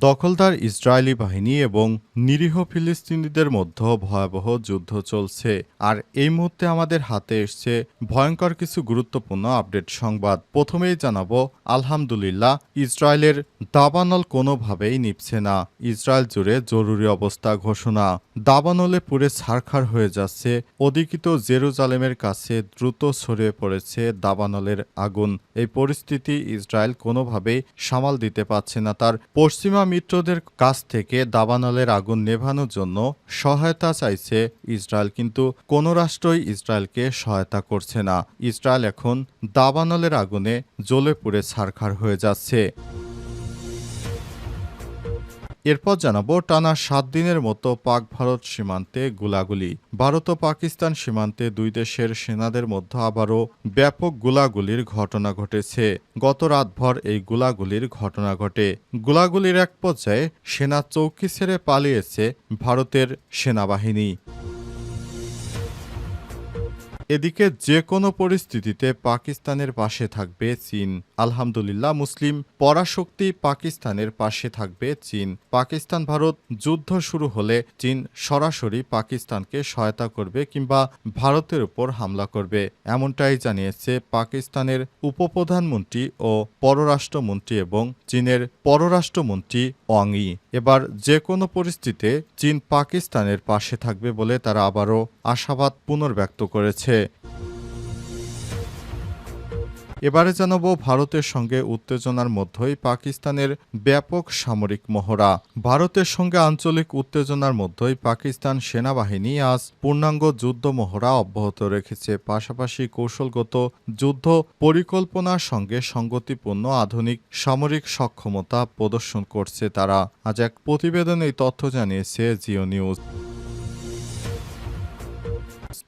দখলদার ইসরায়েলি বাহিনী এবং নিরীহ ফিলিস্তিনিদের মধ্যে ভয়াবহ যুদ্ধ চলছে। আর এই মুহূর্তে আমাদের হাতে এসছে ভয়ঙ্কর কিছু গুরুত্বপূর্ণ আপডেট সংবাদ। প্রথমেই জানাব, আলহামদুলিল্লাহ, ইসরায়েলের দাবানল কোনোভাবেই নিপছে না। ইসরায়েল জুড়ে জরুরি অবস্থা ঘোষণা। দাবানলে পুরে ছারখার হয়ে যাচ্ছে। অধিকৃত জেরুজালেমের কাছে দ্রুত ছড়িয়ে পড়েছে দাবানলের আগুন। এই পরিস্থিতি ইসরায়েল কোনোভাবেই সামাল দিতে পারছে না। তার পশ্চিমা মিত্রদের কাছ থেকে দাবানলের আগুন নেভানোর জন্য সহায়তা চাইছে ইসরায়েল, কিন্তু কোনো রাষ্ট্রই ইসরায়েলকে সহায়তা করছে না। ইসরায়েল এখন দাবানলের আগুনে জ্বলে পুড়ে ছারখার হয়ে যাচ্ছে। এরপর জানাব, টানা সাত দিনের মতো পাক ভারত সীমান্তে গুলাগুলি। ভারত ও পাকিস্তান সীমান্তে দুই দেশের সেনাদের মধ্যে আবারও ব্যাপক গুলাগুলির ঘটনা ঘটেছে। গত রাতভর এই গুলাগুলির ঘটনা ঘটে। গুলাগুলির এক পর্যায়ে সেনা চৌকি ছেড়ে পালিয়েছে ভারতের সেনাবাহিনী। এদিকে যে কোনো পরিস্থিতিতে পাকিস্তানের পাশে থাকবে চীন। আলহামদুলিল্লাহ মুসলিম পরাশক্তি পাকিস্তানের পাশে থাকবে চীন। পাকিস্তান ভারত যুদ্ধ শুরু হলে চীন সরাসরি পাকিস্তানকে সহায়তা করবে কিংবা ভারতের উপর হামলা করবে, এমনটাই জানিয়েছে পাকিস্তানের উপপ্রধানমন্ত্রী ও পররাষ্ট্রমন্ত্রী এবং চীনের পররাষ্ট্রমন্ত্রী ওয়াং ই। এবার যে কোনো পরিস্থিতিতে চীন পাকিস্তানের পাশে থাকবে বলে তারা আবারও আশাবাদ পুনর্ব্যক্ত করেছে। এবারে জানাব ভারতের সঙ্গে উত্তেজনার মধ্যেই পাকিস্তানের ব্যাপক সামরিক মহড়া। ভারতের সঙ্গে আঞ্চলিক উত্তেজনার মধ্যেই পাকিস্তান সেনাবাহিনী আজ পূর্ণাঙ্গ যুদ্ধ মহড়া অব্যাহত রেখেছে। পাশাপাশি কৌশলগত যুদ্ধ পরিকল্পনার সঙ্গে সঙ্গতিপূর্ণ আধুনিক সামরিক সক্ষমতা প্রদর্শন করছে তারা। আজ এক প্রতিবেদনে তথ্য জানিয়েছে জিও নিউজ।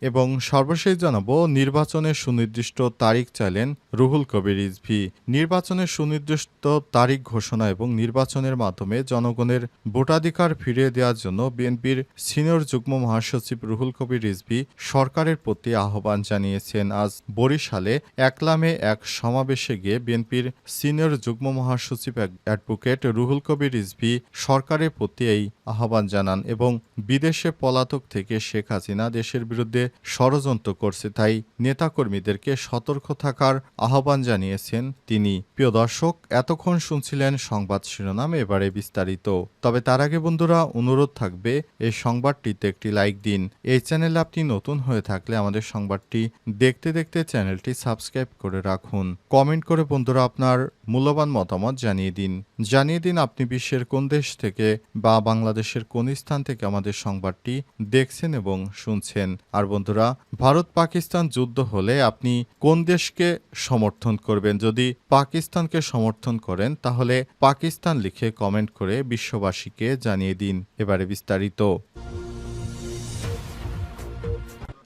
এবং সর্বশেষ জানাব, নির্বাচনের সুনির্দিষ্ট তারিখ চাইলেন রুহুল কবির রিজভি। নির্বাচনের সুনির্দিষ্ট তারিখ ঘোষণা এবং নির্বাচনের মাধ্যমে জনগণের ভোটাধিকার ফিরিয়ে দেওয়ার জন্য বিএনপির সিনিয়র যুগ্ম মহাসচিব রুহুল কবির রিজভি সরকারের প্রতি আহ্বান জানিয়েছেন। আজ বরিশালে একলামে এক সমাবেশে গিয়ে বিএনপির সিনিয়র যুগ্ম মহাসচিব অ্যাডভোকেট রুহুল কবির রিজভি সরকারের প্রতি এই আহ্বান জানান এবং বিদেশে পলাতক থেকে শেখ হাসিনা দেশের বিরুদ্ধে ষড়যন্ত্র করছে, তাই নেতাকর্মীদেরকে সতর্ক থাকার আহ্বান জানিয়েছেন তিনি। প্রিয় দর্শক, এতক্ষণ শুনছিলেন সংবাদ শিরোনাম, এবারে বিস্তারিত। তবে তার আগে বন্ধুরা, অনুরোধ থাকবে, এই সংবাদটিতে একটি লাইক দিন। এই চ্যানেলে আপনি নতুন হয়ে থাকলে আমাদের সংবাদটি দেখতে দেখতে চ্যানেলটি সাবস্ক্রাইব করে রাখুন। কমেন্ট করে বন্ধুরা, আপনার মূল্যবান মতামত জানিয়ে দিন। জানিয়ে দিন আপনি বিশ্বের কোন দেশ থেকে বা বাংলাদেশের কোন স্থান থেকে আমাদের সংবাদটি দেখছেন এবং শুনছেন। আর বন্ধুরা ভারত পাকিস্তান যুদ্ধ হলে আপনি কোন দেশকে সমর্থন করবেন? যদি পাকিস্তানকে সমর্থন করেন, তাহলে পাকিস্তান লিখে কমেন্ট করে বিশ্ববাসীকে জানিয়ে দিন। এবারে বিস্তারিত।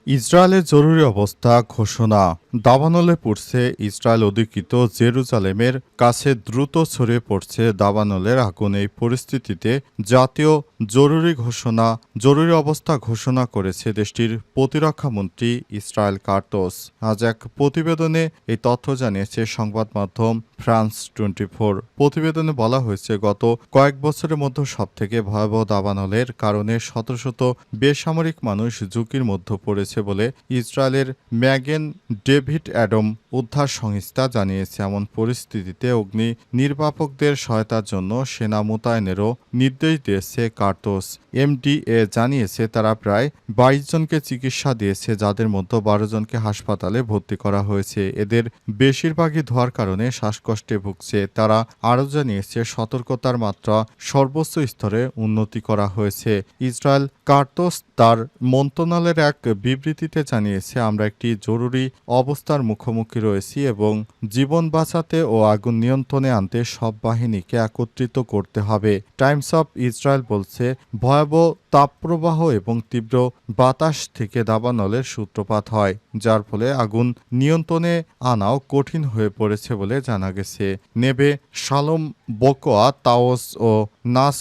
ইসরায়েলের জরুরি অবস্থা ঘোষণা। দাবানলে পড়ছে ইসরায়েল অধিকৃত জেরুজালেমের কাছে দ্রুত ছড়িয়ে পড়ছে দাবানলের আগুন। এই পরিস্থিতিতে জাতীয় জরুরি ঘোষণা, জরুরি অবস্থা ঘোষণা করেছে দেশটির প্রতিরক্ষা মন্ত্রী ইসরায়েল কার্টোস আজ এক প্রতিবেদনে এই তথ্য জানিয়েছে সংবাদ মাধ্যম ফ্রান্স টোয়েন্টি ফোর প্রতিবেদনে বলা হয়েছে, গত কয়েক বছরের মধ্যে সবথেকে ভয়াবহ দাবানলের কারণে শত শত বেসামরিক মানুষ ঝুঁকির মধ্যে পড়েছে বলে ইসরায়েলের ম্যাগেন ডেভিড অ্যাডম উদ্ধার সংস্থা জানিয়েছে। এমন পরিস্থিতিতে অগ্নি নির্বাপকদের সহায়তার জন্য সেনা মোতায়েনেরও নির্দেশ দিয়েছে কার্তোস। এমডিএ জানিয়েছে, তারা প্রায় বাইশ জনকে চিকিৎসা দিয়েছে, যাদের মধ্যে বারো জনকে হাসপাতালে ভর্তি করা হয়েছে। এদের বেশিরভাগই ধোয়ার কারণে শ্বাসকষ্টে ভুগছে, তারা আরও জানিয়েছে সতর্কতার মাত্রা সর্বোচ্চ স্তরে উন্নতি করা হয়েছে। ইসরায়েল কার্তোস তার মন্ত্রণালয়ের এক বিবৃতিতে জানিয়েছে, আমরা একটি জরুরি অবস্থার মুখোমুখি রয়েছি এবং জীবন বাঁচাতে ও আগুন নিয়ন্ত্রণে আনতে সব বাহিনীকে একত্রিত করতে হবে। টাইমস অফ ইসরায়েল বলছে, ভয়াবহ তাপপ্রবাহ এবং তীব্র বাতাস থেকে দাবানলের সূত্রপাত হয়, যার ফলে আগুন নিয়ন্ত্রণে আনাও কঠিন হয়ে পড়েছে বলে জানা গেছে। নেবে শালম বকোয়া তাওস ও নাস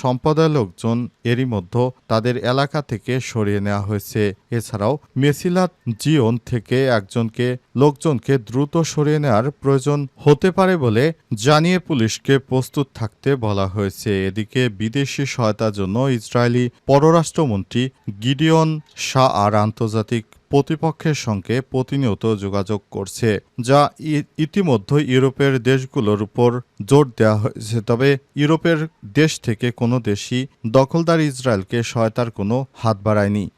সম্প্রদায়ের লোকজন এরই মধ্যে তাদের এলাকা থেকে সরিয়ে নেওয়া হয়েছে। এছাড়াও মেসিলাত জিওন থেকে একজনকে, লোকজনকে দ্রুত সরিয়ে নেওয়ার প্রয়োজন হতে পারে বলে জানিয়ে পুলিশকে প্রস্তুত থাকতে বলা হয়েছে। এদিকে বিদেশি সহায়তার জন্য ইসরায়েলি পররাষ্ট্রমন্ত্রী গিডিয়ন শাহ আর আন্তর্জাতিক প্রতিপক্ষের সঙ্গে প্রতিনিয়ত যোগাযোগ করছে, যা ইতিমধ্যে ইউরোপের দেশগুলোর উপর জোর দেওয়া হয়েছে। তবে ইউরোপের দেশ থেকে কোনো দেশই দখলদার ইসরায়েলকে সহায়তার কোনো হাত বাড়ায়নি।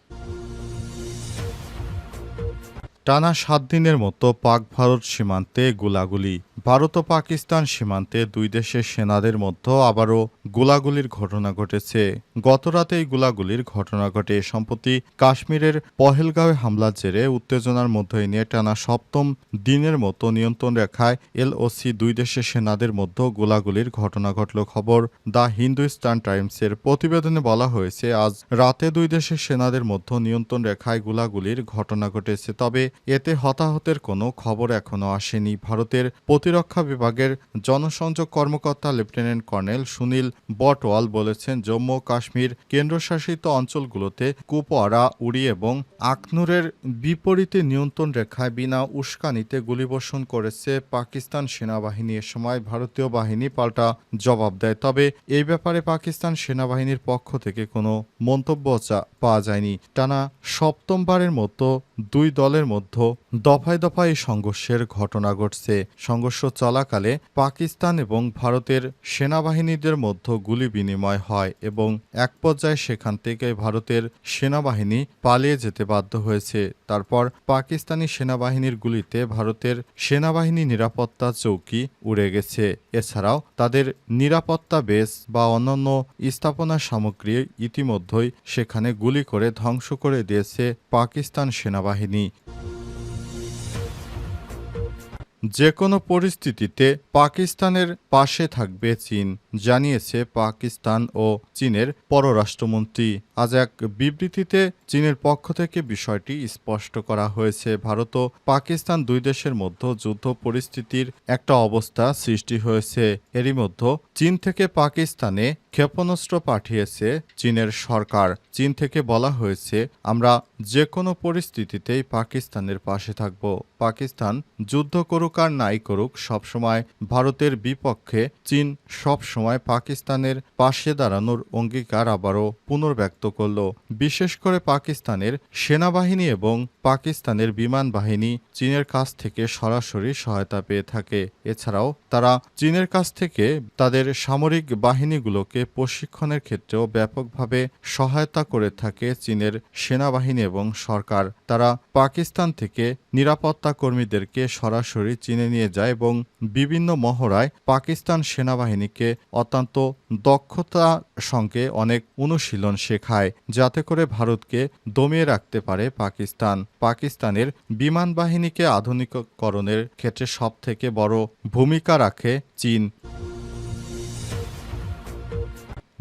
টানা সাত দিনের মতো পাক ভারত সীমান্তে গোলাগুলি। ভারত ও পাকিস্তান সীমান্তে দুই দেশের সেনাদের মধ্যে আবারও গোলাগুলির ঘটনা ঘটেছে। গতরাতে এই গোলাগুলির ঘটনা ঘটে সম্প্রতি কাশ্মীরের পহেলগাঁওয়ে হামলার জেরে উত্তেজনার মধ্যে নিয়ে টানা সপ্তম দিনের মতো নিয়ন্ত্রণ রেখায় এলওসি দুই দেশের সেনাদের মধ্যে গোলাগুলির ঘটনা ঘটল। খবর দ্য হিন্দুস্তান টাইমসের প্রতিবেদনে বলা হয়েছে, আজ রাতে দুই দেশের সেনাদের মধ্যে নিয়ন্ত্রণ রেখায় গোলাগুলির ঘটনা ঘটেছে। তবে এতে হতাহতের কোনো খবর এখনও আসেনি। ভারতের প্রতিরক্ষা বিভাগের জনসংযোগ কর্মকর্তা লেফটেন্যান্ট কর্নেল সুনীল বটওয়াল বলেছেন, জম্মু কাশ্মীর কেন্দ্রশাসিত অঞ্চলগুলোতে কুপওয়ারা উড়ি এবং আখনুরের বিপরীতে নিয়ন্ত্রণ রেখায় বিনা উস্কানিতে গুলিবর্ষণ করেছে পাকিস্তান সেনাবাহিনী। এ সময় ভারতীয় বাহিনী পাল্টা জবাব দেয়। তবে এই ব্যাপারে পাকিস্তান সেনাবাহিনীর পক্ষ থেকে কোনো মন্তব্য পাওয়া যায়নি। টানা সপ্তমবারের মতো দুই দলের মধ্যে দফায় দফায় সংঘর্ষের ঘটনা ঘটছে। সংঘর্ষ চলাকালে পাকিস্তান এবং ভারতের সেনাবাহিনীদের মধ্যে গুলি বিনিময় হয় এবং এক পর্যায়ে সেখান থেকে ভারতের সেনাবাহিনী পালিয়ে যেতে বাধ্য হয়েছে। তারপর পাকিস্তানি সেনাবাহিনীর গুলিতে ভারতের সেনাবাহিনী নিরাপত্তা চৌকি উড়ে গেছে। এছাড়াও তাদের নিরাপত্তা বেস বা অন্যান্য স্থাপনা সামগ্রী ইতিমধ্যেই সেখানে গুলি করে ধ্বংস করে দিয়েছে পাকিস্তান সেনাবাহিনী। যে কোনো পরিস্থিতিতে পাকিস্তানের পাশে থাকবে চীন, জানিয়েছে পাকিস্তান ও চীনের পররাষ্ট্রমন্ত্রী। আজ এক বিবৃতিতে চীনের পক্ষ থেকে বিষয়টি স্পষ্ট করা হয়েছে। ভারত ও পাকিস্তান দুই দেশের মধ্যে যুদ্ধ পরিস্থিতির একটা অবস্থা সৃষ্টি হয়েছে। এরই মধ্যে চীন থেকে পাকিস্তানে ক্ষেপণাস্ত্র পাঠিয়েছে চীনের সরকার। চীন থেকে বলা হয়েছে, আমরা যে কোনো পরিস্থিতিতেই পাকিস্তানের পাশে থাকব। পাকিস্তান যুদ্ধ করুক আর নাই করুক, সবসময় ভারতের বিপক্ষে চীন সবসময় পাকিস্তানের পাশে দাঁড়ানোর অঙ্গীকার আবারও পুনর্ব্যক্ত করল। বিশেষ করে পাকিস্তানের সেনাবাহিনী এবং পাকিস্তানের বিমান বাহিনী চীনের কাছ থেকে সরাসরি সহায়তা পেয়ে থাকে। এছাড়াও তারা চীনের কাছ থেকে তাদের সামরিক বাহিনীগুলোকে প্রশিক্ষণের ক্ষেত্রেও ব্যাপকভাবে সহায়তা করে থাকে চীনের সেনাবাহিনী এবং সরকার। তারা পাকিস্তান থেকে নিরাপত্তা কর্মীদেরকে সরাসরি চীনে নিয়ে যায় এবং বিভিন্ন মহড়ায় পাকিস্তান সেনাবাহিনীকে অত্যন্ত দক্ষতা সঙ্গে অনেক অনুশীলন শেখায়, যাতে করে ভারতকে দমিয়ে রাখতে পারে পাকিস্তান। পাকিস্তানের বিমান বাহিনীকে আধুনিককরণের ক্ষেত্রে সবথেকে বড় ভূমিকা রাখে চীন।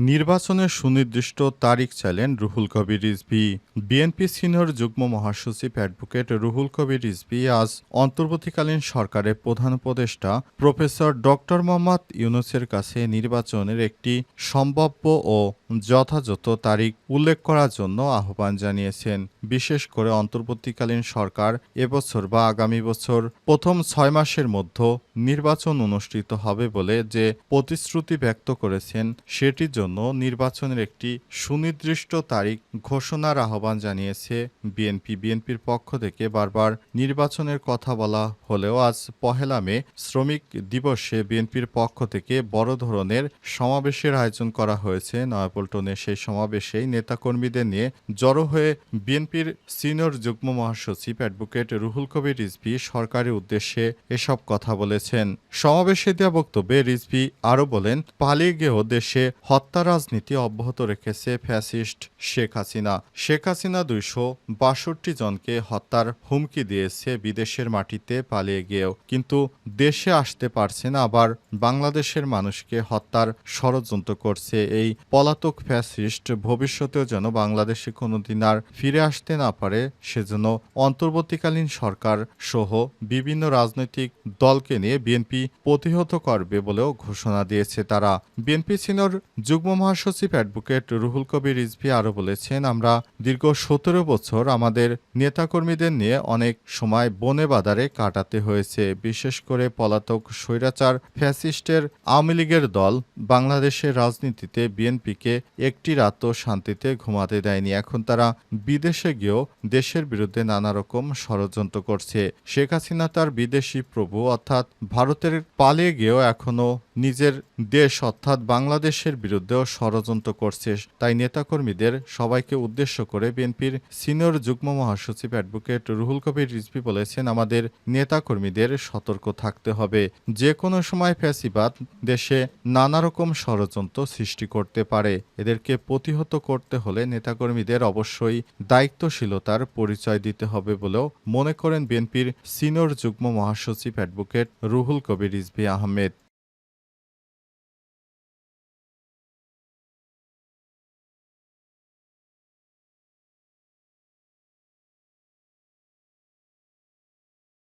নির্বাচনের সুনির্দিষ্ট তারিখ চাইলেন রুহুল কবির রিজভি। বিএনপি সিনিয়র যুগ্ম মহাসচিব অ্যাডভোকেট রুহুল কবির রিজভি আজ অন্তর্বর্তীকালীন সরকারের প্রধান উপদেষ্টা প্রফেসর ডক্টর মোহাম্মদ ইউনুসের কাছে নির্বাচনের একটি সম্ভাব্য ও যথাযথ তারিখ উল্লেখ করার জন্য আহ্বান জানিয়েছেন। বিশেষ করে অন্তর্বর্তীকালীন সরকার এবছর বা আগামী বছর প্রথম ছয় মাসের মধ্যে নির্বাচন অনুষ্ঠিত হবে বলে যে প্রতিশ্রুতি ব্যক্ত করেছেন, সেটির জন্য নির্বাচনের একটি সুনির্দিষ্ট তারিখ ঘোষণার আহ্বান জানিয়েছে বিএনপি। বিএনপির পক্ষ থেকে বারবার নির্বাচনের কথা বলা হলেও আজ পহেলা মে শ্রমিক দিবসে বিএনপির পক্ষ থেকে বড় ধরনের সমাবেশের আয়োজন করা হয়েছে নয়াপল্টনে সেই সমাবেশেই নেতাকর্মীদের নিয়ে জড়ো হয়ে বিএনপির সিনিয়র যুগ্ম মহাসচিব অ্যাডভোকেট রুহুল কবির রিজভি সরকারের উদ্দেশ্যে এসব কথা বলেছেন। সমাবেশে দেওয়া বক্তব্যে রিজভি আরও বলেন, পালিয়ে গিয়েও দেশে হত্যা রাজনীতি অব্যাহত রেখেছে ফ্যাসিস্ট শেখ হাসিনা। শেখ হাসিনা দুইশো বাষট্টি জনকে হত্যার হুমকি দিয়েছে বিদেশের মাটিতে পালিয়ে গিয়েও। কিন্তু দেশে আসতে পারছে না, আবার বাংলাদেশের মানুষকে হত্যার ষড়যন্ত্র করছে এই পলাতক পলাতক ফ্যাসিস্ট ভবিষ্যতেও যেন বাংলাদেশে কোনোদিন আর ফিরে আসতে না পারে সেজন্য অন্তর্বর্তীকালীন সরকার সহ বিভিন্ন রাজনৈতিক দলকে নিয়ে বিএনপি প্রতিহত করবে বলেও ঘোষণা দিয়েছে তারা। বিএনপি সিনিয়র যুগ্ম মহাসচিব অ্যাডভোকেট রুহুল কবির রিজভি আরও বলেছেন, আমরা দীর্ঘ সতেরো বছর আমাদের নেতাকর্মীদের নিয়ে অনেক সময় বনে বাদারে কাটাতে হয়েছে। বিশেষ করে পলাতক স্বৈরাচার ফ্যাসিস্টের আওয়ামী লীগের দল বাংলাদেশের রাজনীতিতে বিএনপিকে একটি রাতও শান্তিতে ঘুমাতে দেয়নি। এখন তারা বিদেশে গিয়েও দেশের বিরুদ্ধে নানা রকম ষড়যন্ত্র করছে। শেখ হাসিনা তার বিদেশি প্রভু, অর্থাৎ ভারতের পালিয়ে গিয়েও এখনও নিজের দেশ, অর্থাৎ বাংলাদেশের বিরুদ্ধেও ষড়যন্ত্র করছে। তাই নেতাকর্মীদের সবাইকে উদ্দেশ্য করে বিএনপির সিনিয়র যুগ্ম মহাসচিব অ্যাডভোকেট রুহুল কবির রিজভি বলেছেন, আমাদের নেতাকর্মীদের সতর্ক থাকতে হবে। যে কোনো সময় ফ্যাসিবাদ দেশে নানা রকম ষড়যন্ত্র সৃষ্টি করতে পারে। এদেরকে প্রতিহত করতে হলে নেতাকর্মীদের অবশ্যই দায়িত্বশীলতার পরিচয় দিতে হবে বলেও মনে করেন বিএনপির সিনিয়র যুগ্ম মহাসচিব অ্যাডভোকেট রুহুল কবির রিজভি আহমেদ।